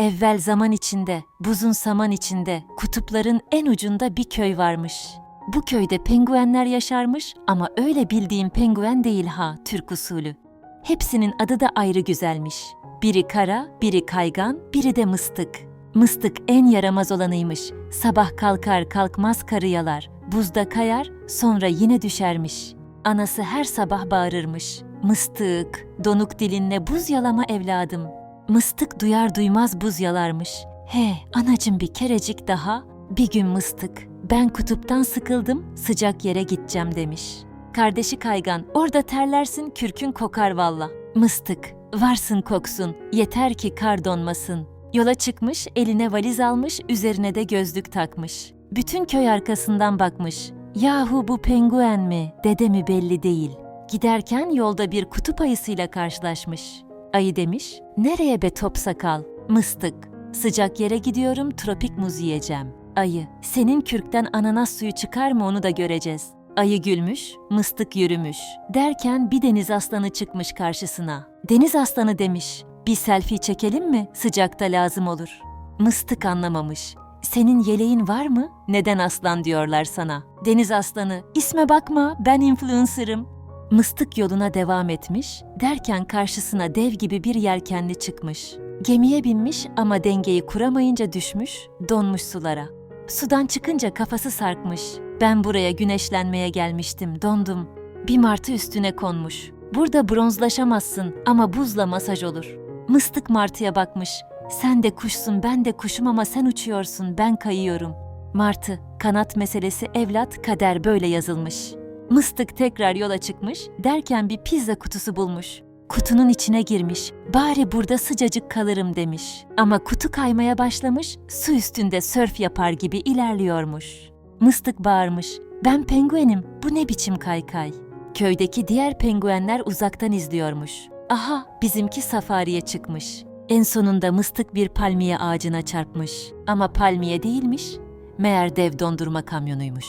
Evvel zaman içinde, buzun saman içinde, kutupların en ucunda bir köy varmış. Bu köyde penguenler yaşarmış ama öyle bildiğim penguen değil ha, Türk usulü. Hepsinin adı da ayrı güzelmiş. Biri kara, biri kaygan, biri de mıstık. Mıstık en yaramaz olanıymış. Sabah kalkar kalkmaz karı yalar. Buzda kayar, sonra yine düşermiş. Anası her sabah bağırırmış. Mıstık, donuk dilinle buz yalama evladım. Mıstık duyar duymaz buz yalarmış. He, anacım bir kerecik daha. Bir gün mıstık, ben kutuptan sıkıldım, sıcak yere gideceğim demiş. Kardeşi kaygan, orada terlersin, kürkün kokar valla. Mıstık, varsın koksun, yeter ki kar donmasın. Yola çıkmış, eline valiz almış, üzerine de gözlük takmış. Bütün köy arkasından bakmış. Yahu bu penguen mi, dede mi belli değil. Giderken yolda bir kutup ayısıyla karşılaşmış. Ayı demiş, nereye be top sakal? Mıstık, sıcak yere gidiyorum tropik muz yiyeceğim. Ayı, senin kürkten ananas suyu çıkar mı onu da göreceğiz. Ayı gülmüş, mıstık yürümüş. Derken bir deniz aslanı çıkmış karşısına. Deniz aslanı demiş, bir selfie çekelim mi? Sıcakta lazım olur. Mıstık anlamamış. Senin yeleğin var mı? Neden aslan diyorlar sana? Deniz aslanı, isme bakma ben influencer'ım. Mıstık yoluna devam etmiş, derken karşısına dev gibi bir yelkenli çıkmış. Gemiye binmiş ama dengeyi kuramayınca düşmüş, donmuş sulara. Sudan çıkınca kafası sarkmış. Ben buraya güneşlenmeye gelmiştim, dondum. Bir martı üstüne konmuş. Burada bronzlaşamazsın ama buzla masaj olur. Mıstık martıya bakmış. Sen de kuşsun, ben de kuşum ama sen uçuyorsun, ben kayıyorum. Martı, kanat meselesi evlat, kader böyle yazılmış. Mıstık tekrar yola çıkmış, derken bir pizza kutusu bulmuş. Kutunun içine girmiş, bari burada sıcacık kalırım demiş. Ama kutu kaymaya başlamış, su üstünde sörf yapar gibi ilerliyormuş. Mıstık bağırmış, ben penguenim, bu ne biçim kaykay? Köydeki diğer penguenler uzaktan izliyormuş. Aha, bizimki safariye çıkmış. En sonunda mıstık bir palmiye ağacına çarpmış. Ama palmiye değilmiş, meğer dev dondurma kamyonuymuş.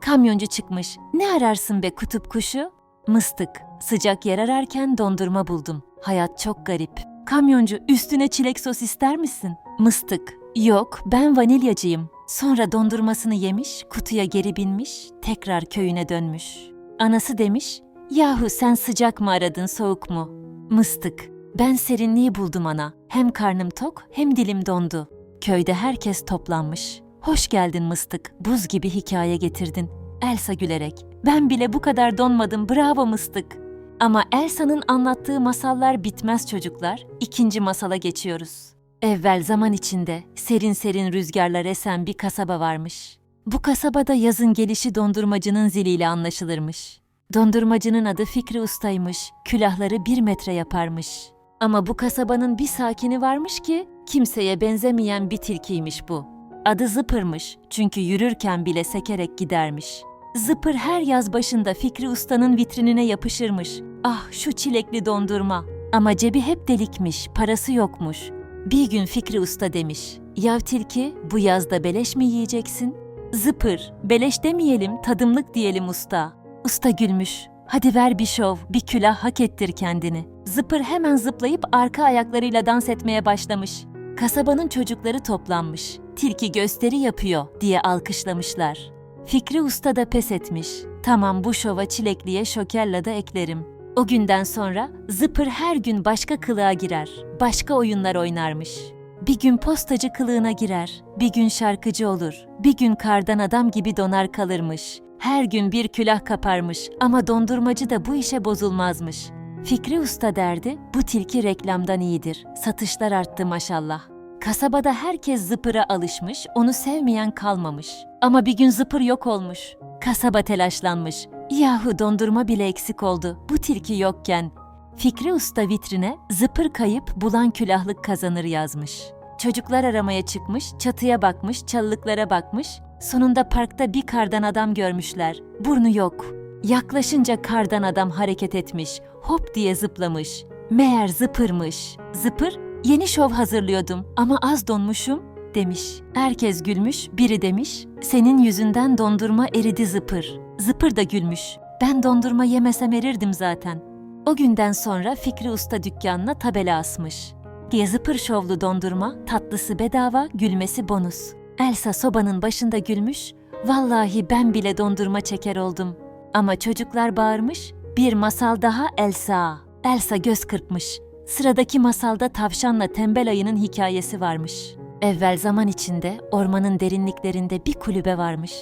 Kamyoncu çıkmış. Ne ararsın be kutup kuşu? Mıstık. Sıcak yer ararken dondurma buldum. Hayat çok garip. Kamyoncu üstüne çilek sos ister misin? Mıstık. Yok ben vanilyacıyım. Sonra dondurmasını yemiş, kutuya geri binmiş, tekrar köyüne dönmüş. Anası demiş, yahu sen sıcak mı aradın soğuk mu? Mıstık. Ben serinliği buldum ana. Hem karnım tok hem dilim dondu. Köyde herkes toplanmış. Hoş geldin mıstık, buz gibi hikaye getirdin. Elsa gülerek, ben bile bu kadar donmadım, bravo mıstık. Ama Elsa'nın anlattığı masallar bitmez çocuklar, ikinci masala geçiyoruz. Evvel zaman içinde serin serin rüzgarlar esen bir kasaba varmış. Bu kasabada yazın gelişi dondurmacının ziliyle anlaşılırmış. Dondurmacının adı Fikri Usta'ymış, külahları bir metre yaparmış. Ama bu kasabanın bir sakini varmış ki kimseye benzemeyen bir tilkiymiş bu. Adı Zıpır'mış çünkü yürürken bile sekerek gidermiş. Zıpır her yaz başında Fikri Usta'nın vitrinine yapışırmış. Ah şu çilekli dondurma. Ama cebi hep delikmiş, parası yokmuş. Bir gün Fikri Usta demiş. Yav tilki bu yazda beleş mi yiyeceksin? Zıpır, beleş demeyelim tadımlık diyelim usta. Usta gülmüş. Hadi ver bir şov, bir külah hak ettir kendini. Zıpır hemen zıplayıp arka ayaklarıyla dans etmeye başlamış. Kasabanın çocukları toplanmış. Tilki gösteri yapıyor diye alkışlamışlar. Fikri Usta da pes etmiş. Tamam bu şova çilekliye şokerla da eklerim. O günden sonra Zıpır her gün başka kılığa girer. Başka oyunlar oynarmış. Bir gün postacı kılığına girer, bir gün şarkıcı olur, bir gün kardan adam gibi donar kalırmış. Her gün bir külah kaparmış ama dondurmacı da bu işe bozulmazmış. Fikri Usta derdi, bu tilki reklamdan iyidir. Satışlar arttı maşallah. Kasabada herkes zıpıra alışmış, onu sevmeyen kalmamış. Ama bir gün zıpır yok olmuş. Kasaba telaşlanmış. Yahu dondurma bile eksik oldu. Bu tilki yokken. Fikri Usta vitrine zıpır kayıp bulan külahlık kazanır yazmış. Çocuklar aramaya çıkmış, çatıya bakmış, çalılıklara bakmış. Sonunda parkta bir kardan adam görmüşler. Burnu yok. Yaklaşınca kardan adam hareket etmiş. Hop diye zıplamış. Meğer zıpırmış. Zıpır, yeni şov hazırlıyordum ama az donmuşum demiş. Herkes gülmüş, biri demiş, senin yüzünden dondurma eridi zıpır. Zıpır da gülmüş. Ben dondurma yemesem erirdim zaten. O günden sonra Fikri Usta dükkanına tabela asmış. diye zıpır şovlu dondurma, tatlısı bedava, gülmesi bonus. Elsa sobanın başında gülmüş, vallahi ben bile dondurma çeker oldum. Ama çocuklar bağırmış, bir masal daha Elsa. Elsa göz kırpmış. Sıradaki masalda tavşanla tembel ayının hikayesi varmış. Evvel zaman içinde ormanın derinliklerinde bir kulübe varmış.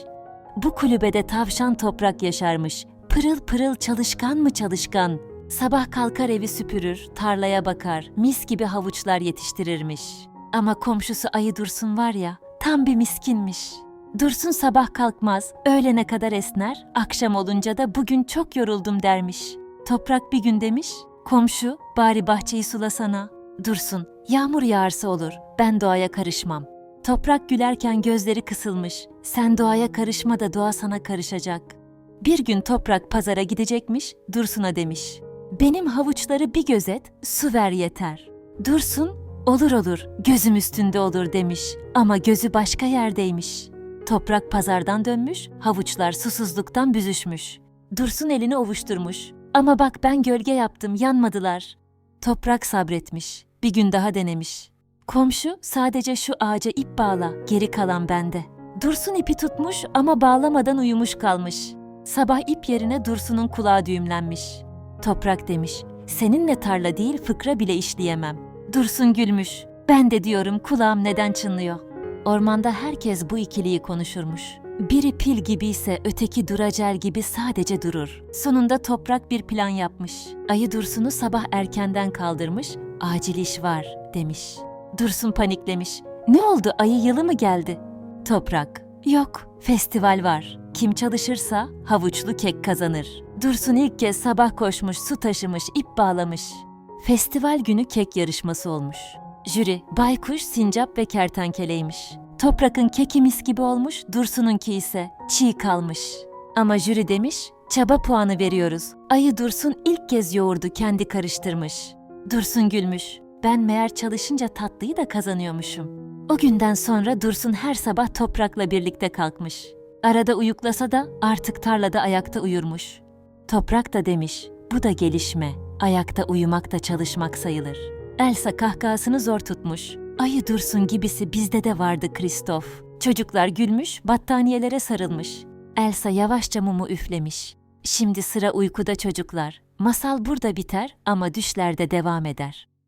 Bu kulübede tavşan toprak yaşarmış. Pırıl pırıl çalışkan mı çalışkan. Sabah kalkar evi süpürür, tarlaya bakar, mis gibi havuçlar yetiştirirmiş. Ama komşusu ayı Dursun var ya, tam bir miskinmiş. Dursun sabah kalkmaz, öğlene kadar esner, akşam olunca da bugün çok yoruldum dermiş. Toprak bir gün demiş, komşu bari bahçeyi sulasana. Dursun, yağmur yağarsa olur, ben doğaya karışmam. Toprak gülerken gözleri kısılmış, sen doğaya karışma da doğa sana karışacak. Bir gün toprak pazara gidecekmiş, Dursun'a demiş. Benim havuçları bir gözet, su ver yeter. Dursun, olur olur, gözüm üstünde olur demiş ama gözü başka yerdeymiş. Toprak pazardan dönmüş, havuçlar susuzluktan büzüşmüş. Dursun elini ovuşturmuş. Ama bak ben gölge yaptım, yanmadılar. Toprak sabretmiş, bir gün daha denemiş. Komşu sadece şu ağaca ip bağla, geri kalan bende. Dursun ipi tutmuş ama bağlamadan uyumuş kalmış. Sabah ip yerine Dursun'un kulağı düğümlenmiş. Toprak demiş, seninle tarla değil fıkra bile işleyemem. Dursun gülmüş, ben de diyorum kulağım neden çınlıyor. Ormanda herkes bu ikiliyi konuşurmuş. Biri pil gibiyse öteki duracel gibi sadece durur. Sonunda toprak bir plan yapmış. Ayı Dursun'u sabah erkenden kaldırmış, acil iş var demiş. Dursun paniklemiş. Ne oldu ayı yılı mı geldi? Toprak. Yok, festival var. Kim çalışırsa havuçlu kek kazanır. Dursun ilk kez sabah koşmuş, su taşımış, ip bağlamış. Festival günü kek yarışması olmuş. Jüri, baykuş, sincap ve kertenkeleymiş. Toprak'ın keki mis gibi olmuş, Dursun'unki ise çiğ kalmış. Ama jüri demiş, çaba puanı veriyoruz. Ayı Dursun ilk kez yoğurdu kendi karıştırmış. Dursun gülmüş. Ben meğer çalışınca tatlıyı da kazanıyormuşum. O günden sonra Dursun her sabah toprakla birlikte kalkmış. Arada uyuklasa da artık tarlada ayakta uyurmuş. Toprak da demiş, bu da gelişme. Ayakta uyumak da çalışmak sayılır. Elsa kahkahasını zor tutmuş. Ayı Dursun gibisi bizde de vardı Kristof. Çocuklar gülmüş, battaniyelere sarılmış. Elsa yavaşça mumu üflemiş. Şimdi sıra uykuda çocuklar. Masal burada biter ama düşlerde devam eder.